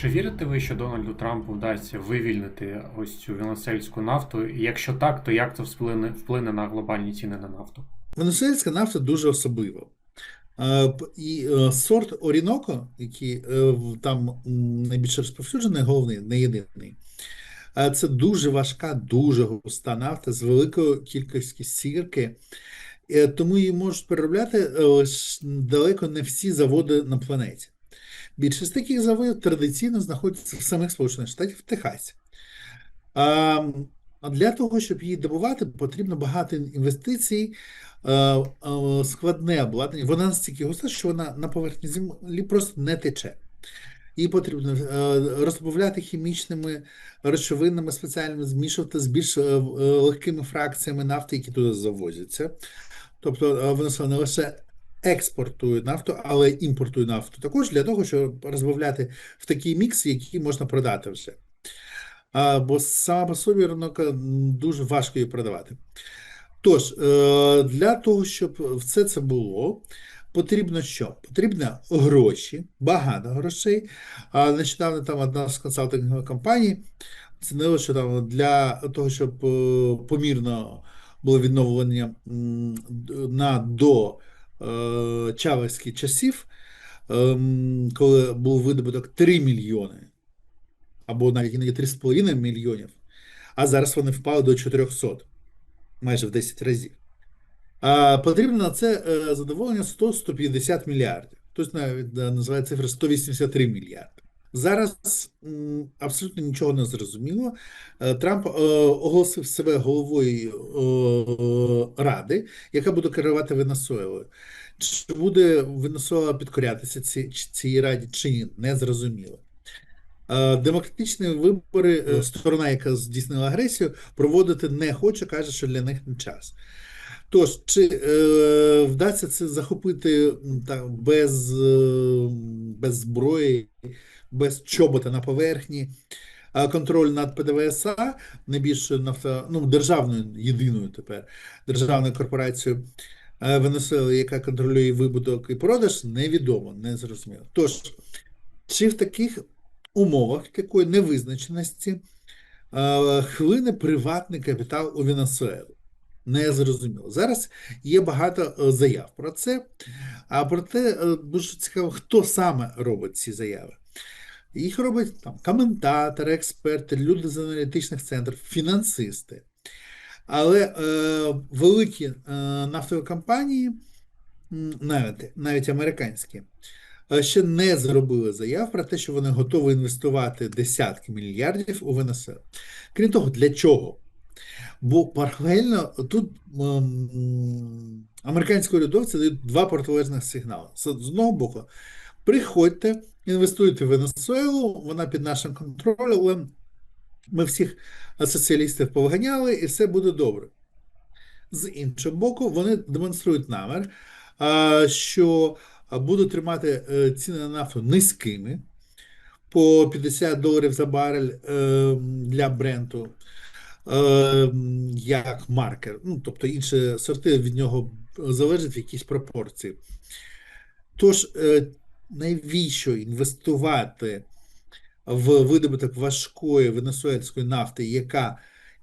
Чи вірите ви, що Дональду Трампу вдасться вивільнити ось цю венесуельську нафту? І якщо так, то як це вплине, вплине на глобальні ціни на нафту? Венесуельська нафта дуже особлива. Е, І е, сорт Оріноко, який е, там м, найбільш розповсюджений, головний, не єдиний, це дуже важка, дуже густа нафта з великою кількістю сірки, тому її можуть переробляти далеко не всі заводи на планеті. Більшість таких заводів традиційно знаходяться в самих Сполучених Штатах в Техасі. А для того, щоб її добувати, потрібно багато інвестицій, складне обладнання. Вона настільки густа, що вона на поверхні землі просто не тече. Її потрібно е, розбавляти хімічними речовинами спеціальними, змішувати з більш е, легкими фракціями нафти, які туди завозяться. Тобто е, Венесуела не лише експортує нафту, але імпортує нафту також для того, щоб розбавляти в такий мікс, який можна продати вже. А, бо по собі ринок дуже важко її продавати. Тож, е, для того, щоб все це було, потрібно що? Потрібно гроші, багато грошей. А нещодавно там одна з консалтингових компаній оцінила, що там для того, щоб е, помірно було відновлення на до е, чавеських часів, ем, коли був видобуток 3 мільйони або навіть іноді 3,5 мільйонів, а зараз вони впали до 400, майже в 10 разів. А потрібно на це е, задоволення 100-150 мільярдів. Тобто навіть е, називає цифра 183 мільярди. Зараз абсолютно нічого не зрозуміло. Е, Трамп е, оголосив себе головою е, ради, яка буде керувати Венесуелою. Чи буде Венесуела підкорятися ці, цій раді, чи ні, не зрозуміло. Демократичні вибори, сторона, яка здійснила агресію, проводити не хоче, каже, що для них не час. Тож, чи е, вдасться це захопити так, без, без зброї, без чобота на поверхні, контроль над ПДВСА, найбільшою нафто, ну, державною, єдиною тепер державною корпорацією е, Венесуели, яка контролює вибуток і продаж, невідомо, не зрозуміло. Тож, чи в таких умовах такої невизначеності е, хлине приватний капітал у Венесуелу? Не зрозуміло. Зараз є багато е, заяв про це, а проте дуже цікаво, хто саме робить ці заяви. Їх роблять там коментатори, експерти, люди з аналітичних центрів, фінансисти. Але е, великі е, нафтові компанії, навіть, навіть американські, е, ще не зробили заяв про те, що вони готові інвестувати десятки мільярдів у Венесуелу. Крім того, для чого? Бо паралельно тут ем, американські урядовці дають два протилежних сигнали. З одного боку, приходьте, інвестуйте в Венесуелу, вона під нашим контролем, ми всіх соціалістів повганяли, і все буде добре. З іншого боку, вони демонструють намір, що будуть тримати е, ціни на нафту низькими по 50 доларів за барель е, для Бренту е, як маркер. Ну, тобто інші сорти від нього залежать в якійсь пропорції. Тож, навіщо інвестувати в видобуток важкої венесуельської нафти, яка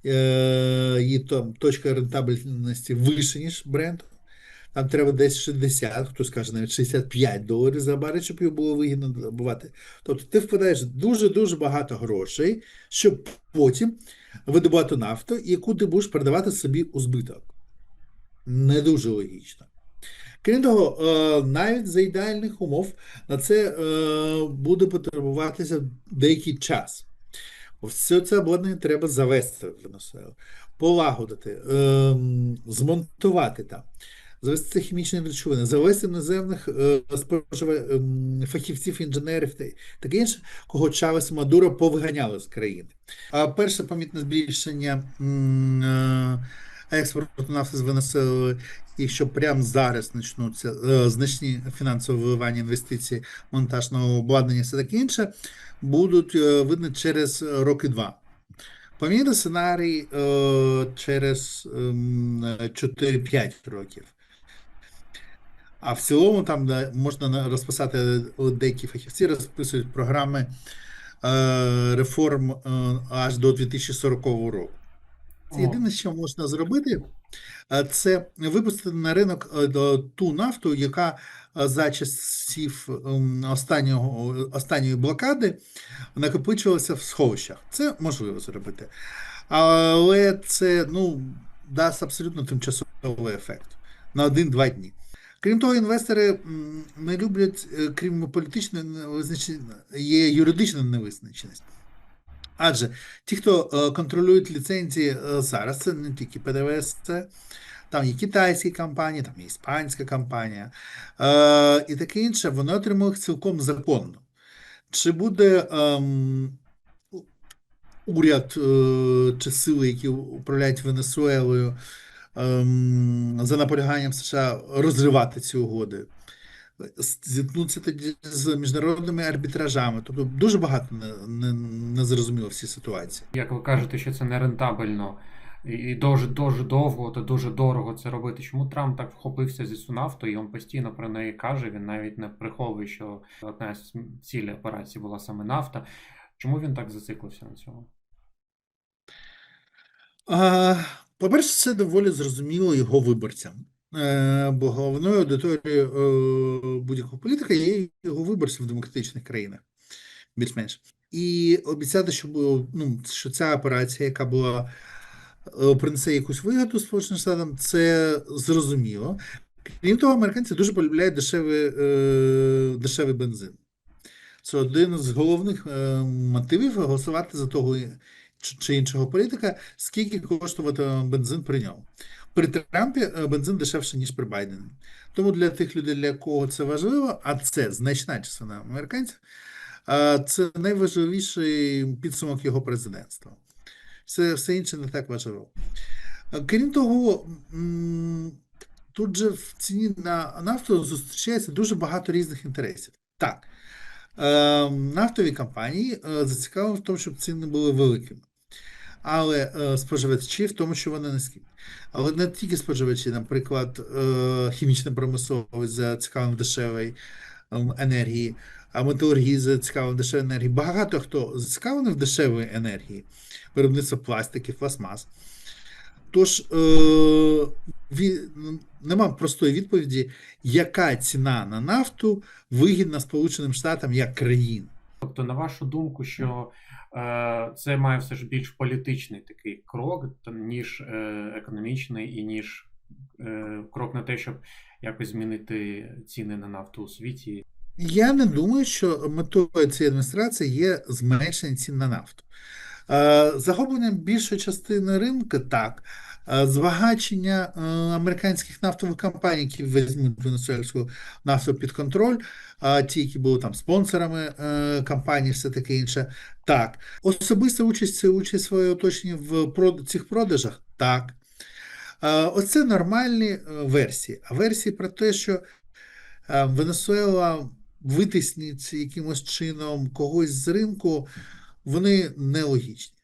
е, її там, точка рентабельності вище, ніж бренд? Там треба десь 60, хтось каже навіть 65 доларів за барель, щоб його було вигідно добувати. Тобто ти вкладаєш дуже-дуже багато грошей, щоб потім видобувати нафту, яку ти будеш продавати собі у збиток. Не дуже логічно. Крім того, е, навіть за ідеальних умов на це е, буде потребуватися деякий час. Все це обладнання треба завести в Венесуелу, полагодити, ем, змонтувати там, завести хімічні речовини, завести іноземних е, ем, фахівців, інженерів та таке інше, кого Чавес Мадуро повиганяли з країни. А перше помітне збільшення експорту нафти з Венесуели, якщо прямо зараз почнуться е, значні фінансові вливання інвестицій, монтажного обладнання, все таке інше, будуть е, видно через роки два. Помірний сценарій е, через ем, 4-5 років. А в цілому там можна розписати деякі фахівці, розписують програми реформ аж до 2040 року. Це єдине, що можна зробити, е, це випустити на ринок е, ту нафту, яка е, за часів ем, останнього, останньої блокади накопичувалася в сховищах. Це можливо зробити. Але це ну, дасть абсолютно тимчасовий ефект на один-два дні. Крім того, інвестори не люблять, крім політичної невизначеності, є юридична невизначеність. Адже ті, хто е, контролюють ліцензії е, зараз, це не тільки ПДВС, це там є китайські компанії, там є іспанська компанія е, і таке інше, вони отримують цілком законно. Чи буде ем, уряд е, чи сили, які управляють Венесуелою, ем, за наполяганням США розривати ці угоди? Зіткнуться тоді з міжнародними арбітражами. Тобто дуже багато не, не, не зрозуміло всі ситуації. Як ви кажете, що це не рентабельно і- і дуже дуже довго та дуже дорого це робити. Чому Трамп так вхопився зі Сунафту, і він постійно про неї каже? Він навіть не приховує, що одна з цілей операції була саме нафта. Чому він так зациклився на цьому? А, По-перше, це доволі зрозуміло його виборцям. Е, Бо головною аудиторією е, будь-якого політика є його виборці в демократичних країнах, більш-менш. І обіцяти, що, було, ну, що ця операція, яка була е, принесе якусь вигоду Сполученим Штатам, це зрозуміло. Крім того, американці дуже полюбляють дешевий, е, дешевий бензин. Це один з головних е, мотивів голосувати за того чи іншого політика, скільки коштуватиме бензин при ньому. При Трампі е, бензин дешевше, ніж при Байдені. Тому для тих людей, для кого це важливо, а це значна частина американців, е, це найважливіший підсумок його президентства. Все, все інше не так важливо. Е, Крім того, тут же в ціні на нафту зустрічається дуже багато різних інтересів. Так, нафтові компанії зацікавлені в тому, щоб ціни були великими. Але е, споживачі в тому, що вони низькі. Але не тільки споживачі, наприклад, е, хімічна промисловість зацікавлена в дешевій ем, енергії, а металургія зацікавлена в дешевій енергії. Багато хто зацікавлений в дешевій енергії, виробництво пластиків, пластмас. Тож е, ві, ну, нема простої відповіді, яка ціна на нафту вигідна Сполученим Штатам як країні. Тобто, на вашу думку, що е, це має все ж більш політичний такий крок, ніж е, економічний, і ніж е, крок на те, щоб якось змінити ціни на нафту у світі. Я не думаю, що метою цієї адміністрації є зменшення цін на нафту. Е, Захоплення більшої частини ринку так. Е, Збагачення е, американських нафтових компаній, які візьмуть венесуельську нафту під контроль, ті, які були там спонсорами е, компанії, все таке інше. Так. Особиста участь це участь своє оточення в цих продажах. Так. Оце нормальні версії. А версії про те, що Венесуела витиснить якимось чином когось з ринку, вони нелогічні.